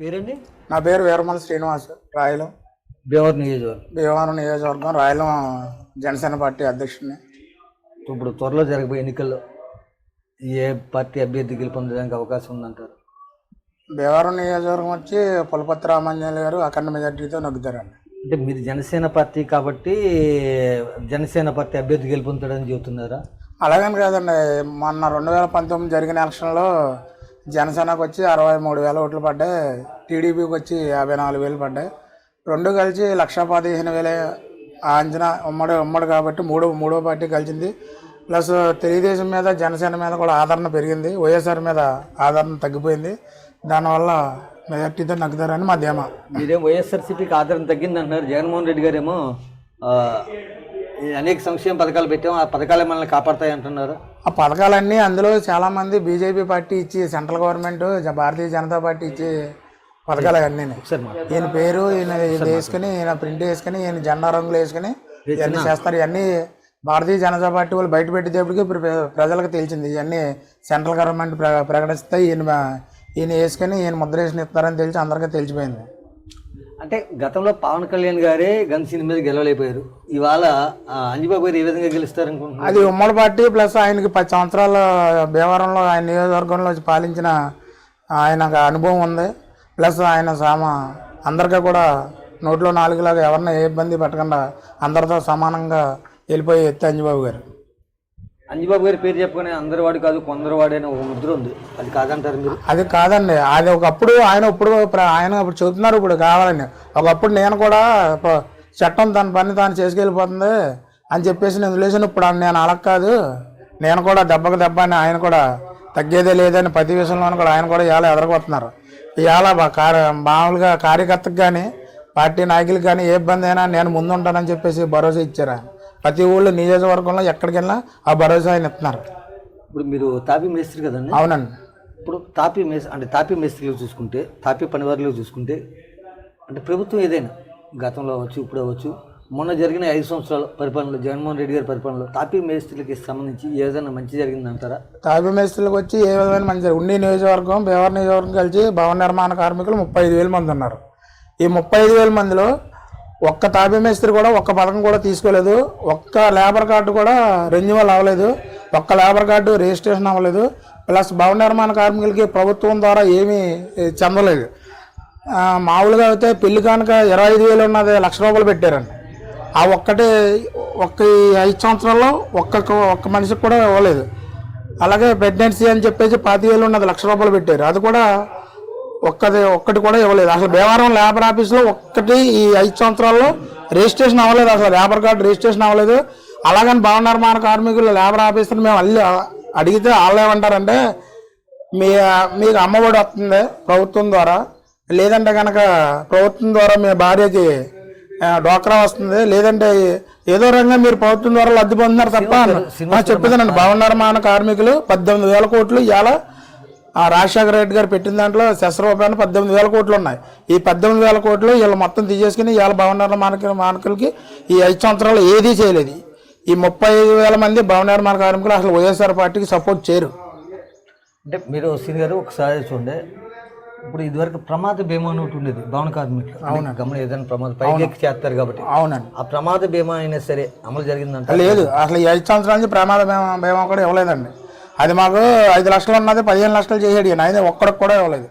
పేరండి? నా పేరు వీరమల శ్రీనివాస్ రాయలం. భీమవరం నియోజకవర్గం. భీమవరం నియోజకవర్గం రాయలం జనసేన పార్టీ అధ్యక్షుడిని. ఇప్పుడు త్వరలో జరగబోయే ఎన్నికల్లో ఏ పార్టీ అభ్యర్థి గెలుపొందడానికి అవకాశం ఉందంటారు? భీమవరం నియోజకవర్గం వచ్చి పులపతి రామాంజనేయులు గారు అఖండ మెజార్టీతో నగ్గుతారండి అంటే మీరు జనసేన పార్టీ కాబట్టి జనసేన పార్టీ అభ్యర్థి గెలుపొందుతాడని చెబుతున్నారా? అలాగని కాదండి మొన్న రెండు వేల పంతొమ్మిది జరిగిన ఎలక్షన్లో జనసేనకు వచ్చి అరవై మూడు వేల ఓట్లు పడ్డాయి టీడీపీకి వచ్చి యాభై నాలుగు వేలు పడ్డాయి. రెండు కలిసి లక్ష పదిహేను వేలే ఆ అంచనా ఉమ్మడి ఉమ్మడి కాబట్టి మూడో మూడో పార్టీ కలిసింది. ప్లస్ తెలుగుదేశం మీద జనసేన మీద కూడా ఆదరణ పెరిగింది. వైఎస్ఆర్ మీద ఆదరణ తగ్గిపోయింది. దానివల్ల మెజార్టీతో నగ్గుతారని మా ధీమా. మీరేం వైఎస్ఆర్సీపీకి ఆదరణ తగ్గింది అంటున్నారు జగన్మోహన్ రెడ్డి గారేమో ఈ అనేక సంక్షేమ పథకాలు పెట్టాం. ఆ పథకాలే మనల్ని కాపాడతాయి అంటున్నారు ఆ పథకాలన్నీ అందులో చాలామంది బీజేపీ పార్టీ ఇచ్చి central government Bharatiya Janata party ఇచ్చి పథకాలు అన్నీ ఈయన పేరు ఈయన వేసుకుని ఈయన ప్రింట్ వేసుకుని ఈయన జెండా రంగులు వేసుకుని ఇవన్నీ చేస్తారు. ఇవన్నీ భారతీయ జనతా పార్టీ వాళ్ళు బయట పెట్టేటప్పటికి ప్రజలకు తెలిసింది. ఇవన్నీ సెంట్రల్ గవర్నమెంట్ ప్ర ప్రకటిస్తే ఈయన ఈయన వేసుకుని ఈయన ముద్ర వేసుకుని ఇస్తారని తెలిసి అందరికీ తెలిసిపోయింది. అంటే గతంలో పవన్ కళ్యాణ్ గారే గన్సీన్ మీద గెలవలేకపోయారు. ఇవాళ అంజబాబు గారు ఏ విధంగా గెలుస్తారు అనుకుంటున్నారు అది ఉమ్మడి పార్టీ ప్లస్ ఆయనకి పది సంవత్సరాల భీమవరంలో ఆయన నియోజకవర్గంలో పాలించిన ఆయనకు అనుభవం ఉంది. ప్లస్ ఆయన సామ అందరికీ కూడా నోట్లో నాలుగులాగా ఎవరిని ఏ ఇబ్బంది పెట్టకుండా అందరితో సమానంగా వెళ్ళిపోయి ఎత్తి అంజబాబు గారు. అంజబాబు గారి పేరు చెప్పుకొని అందరి వాడు కాదు కొందరు వాడైన ఒక ముద్ర ఉంది. అది కాదంటారు మీరు? అది కాదండి. అది ఒకప్పుడు ఆయన ఇప్పుడు ప్ర- ఆయన ఇప్పుడు చెబుతున్నారు ఇప్పుడు కావాలని. ఒకప్పుడు నేను కూడా చట్టం తన పని తాను చేసుకెళ్ళిపోతుంది అని చెప్పేసి నేను వదిలేసాను ఇప్పుడు నేను అలా కాదు. నేను కూడా దెబ్బకు దెబ్బ అని ఆయన కూడా తగ్గేదే లేదని ప్రతి విషయంలోనూ కూడా ఆయన కూడా ఇవాళ ఎదరగొస్తున్నారు ఇవాళ కార్య మామూలుగా కార్యకర్తకు కానీ పార్టీ నాయకులకు కానీ ఏ ఇబ్బంది అయినా నేను ముందు ఉంటానని చెప్పేసి భరోసా ఇచ్చారు ఆయన. ప్రతి ఊళ్ళో నియోజకవర్గంలో ఎక్కడికి వెళ్ళినా ఆ భరోసా ఆయన ఇస్తున్నారు. ఇప్పుడు మీరు తాపీ మేస్త్రి కదండి? అవునండి. ఇప్పుడు తాపీ మేస్ అంటే తాపీ మేస్త్రిలో చూసుకుంటే తాపీ పనివారిలో చూసుకుంటే అంటే ప్రభుత్వం ఏదైనా గతంలో అవ్వచ్చు ఇప్పుడు అవ్వచ్చు మొన్న జరిగిన ఐదు సంవత్సరాల పరిపాలనలో జగన్మోహన్ రెడ్డి గారి పరిపాలనలో తాపీ మేస్త్రికి సంబంధించి ఏదైనా మంచి జరిగిందంటారా? తాపీ మేస్త్రులకు వచ్చి ఏ విధమైన మంచి ఉండి నియోజకవర్గం భీవర నియోజకవర్గం కలిసి భవన నిర్మాణ కార్మికులు ముప్పై ఐదు వేల మంది ఉన్నారు. ఈ ముప్పై ఐదు వేల మందిలో ఒక్క తాపీ మేస్త్రి కూడా ఒక్క పథకం కూడా తీసుకోలేదు. ఒక్క లేబర్ కార్డు కూడా రెన్యువల్ అవ్వలేదు. ఒక్క లేబర్ కార్డు రిజిస్ట్రేషన్ అవ్వలేదు. ప్లస్ భవన నిర్మాణ కార్మికులకి ప్రభుత్వం ద్వారా ఏమీ చెందలేదు. మామూలుగా అయితే పెళ్ళి కానుక ఇరవై ఐదు వేలు ఉన్నది లక్ష రూపాయలు పెట్టారండి ఆ ఒక్కటే ఒక్క ఐదు సంవత్సరాల్లో ఒక్క ఒక్క మనిషికి కూడా ఇవ్వలేదు. అలాగే ప్రెగ్నెన్సీ అని చెప్పేసి పాతి వేలు ఉన్నది లక్ష రూపాయలు పెట్టారు. అది కూడా ఒక్కది ఒక్కటి కూడా ఇవ్వలేదు. అసలు భీమవరం లేబర్ ఆఫీస్లో ఒక్కటి ఈ ఐదు సంవత్సరాల్లో రిజిస్ట్రేషన్ అవ్వలేదు. అసలు లేబర్ కార్డు రిజిస్ట్రేషన్ అవ్వలేదు. అలాగని భవన నిర్మాణ కార్మికులు లేబర్ ఆఫీసర్ మేము అల్లి అడిగితే వాళ్ళు ఏమంటారంటే మీ మీకు అమ్మఒడి వస్తుంది ప్రభుత్వం ద్వారా. లేదంటే కనుక ప్రభుత్వం ద్వారా మీ భార్యకి డోక్రా వస్తుంది. లేదంటే ఏదో రంగా మీరు ప్రభుత్వం ద్వారా లబ్ధి పొందుతున్నారు తప్ప చెప్పేదానండి భవన నిర్మాణ కార్మికులు పద్దెనిమిది వేల కోట్లు ఇవాళ ఆ రాజశేఖర రెడ్డి గారు పెట్టిన దాంట్లో శస్త్ర రూపాయలు పద్దెనిమిది వేల కోట్లు ఉన్నాయి. ఈ పద్దెనిమిది వేల కోట్లు వీళ్ళు మొత్తం తీసేసుకుని ఇవాళ భవన నిర్మాణ మానకులకి ఈ ఐదు సంవత్సరాలు ఏదీ చేయలేదు. ఈ ముప్పై ఐదు వేల మంది భవన నిర్మాణ కార్మికులు అసలు వైఎస్ఆర్ పార్టీకి సపోర్ట్ చేయరు. అంటే మీరు సీని గారు ఒకసారి చూడండి. ఇప్పుడు ఇదివరకు ప్రమాద బీమా అని ఒకటి ఉండేది భవన కార్మికులు అవును గమనం ఏదైనా ప్రమాదం పైకి చేస్తారు కాబట్టి. అవునండి. ఆ ప్రమాద బీమా అయినా సరే అమలు జరిగిందంట లేదు. అసలు ఈ ఐదు సంవత్సరాల నుంచి ప్రమాద బీమా బీమా కూడా ఇవ్వలేదండి. అది మాకు ఐదు లక్షలు ఉన్నది పదిహేను లక్షలు చేసాడు ఈయన. ఒక్కడికి కూడా ఇవ్వలేదు.